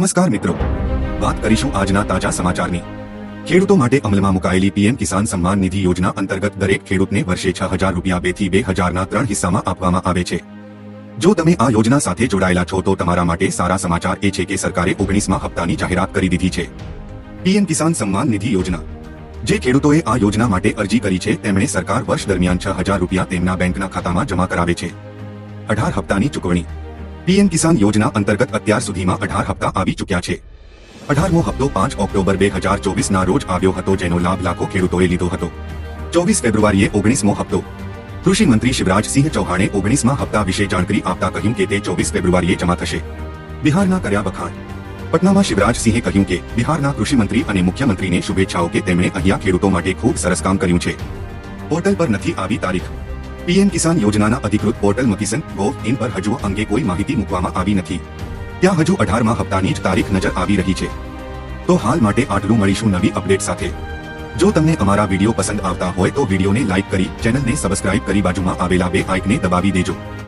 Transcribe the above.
નમસ્કાર મિત્રો. વાત કરીશું આજના તાજા સમાચારની. ખેડૂતો માટે અમલમાં મુકાયેલી પીએમ કિસાન સન્માન નિધિ યોજના અંતર્ગત દરેક ખેડૂતને વર્ષે છ હજાર રૂપિયા બેથી બે હજારના ત્રણ હિસ્સામાં આપવામાં આવે છે. જો તમે આ યોજના સાથે જોડાયેલા છો તો તમારા માટે સારા સમાચાર એ છે કે સરકારે ઓગણીસમાં હપ્તાની જાહેરાત કરી દીધી છે. પીએમ કિસાન સન્માન નિધિ યોજના. જે ખેડૂતોએ આ યોજના માટે અરજી કરી છે તેમણે સરકાર વર્ષ દરમિયાન છ હજાર રૂપિયા તેમના બેંકના ખાતામાં જમા કરાવે છે. અઢાર હપ્તાની ચૂકવણી. પીએમ કિસાન યોજના અંતર્ગત અત્યાર સુધીમાં અઢાર હપ્તા આવી ચૂક્યા છે. અઢારમો હપ્તો પાંચ ઓક્ટોબર બે હજાર ચોવીસના રોજ આવ્યો હતો, જેનો લાભ લાખો ખેડૂતોએ લીધો હતો. ચોવીસ ફેબ્રુઆરીએ ઓગણીસમો હપ્તો. કૃષિ મંત્રી શિવરાજસિંહ ચૌહાણે ઓગણીસમાં હપ્તા વિશે જાણકારી આપતા કહ્યું કે તે ચોવીસ ફેબ્રુઆરીએ જમા થશે. બિહારના કર્યા વખાણ. પટનામાં શિવરાજસિંહે કહ્યું કે બિહારના કૃષિમંત્રી અને મુખ્યમંત્રીને શુભેચ્છાઓ કે તેમણે અહીંયા ખેડૂતો માટે ખૂબ સરસ કામ કર્યું છે. પોર્ટલ પર નથી આવી તારીખ. પીએમ કિસાન યોજનાના અધિકૃત પોર્ટલ મકિસન ગોવ ઇન પર હજુ અંગે કોઈ માહિતી મૂકવામાં આવી નથી. ત્યાં હજુ અઢારમા હપ્તાની જ તારીખ નજર આવી રહી છે. તો હાલ માટે આટલું મળીશું નવી અપડેટ સાથે. જો તમને અમારા વીડિયો પસંદ આવતા હોય તો વિડીયોને લાઇક કરી ચેનલને સબસ્ક્રાઇબ કરી બાજુમાં આવેલા બે આઇકને દબાવી દેજો.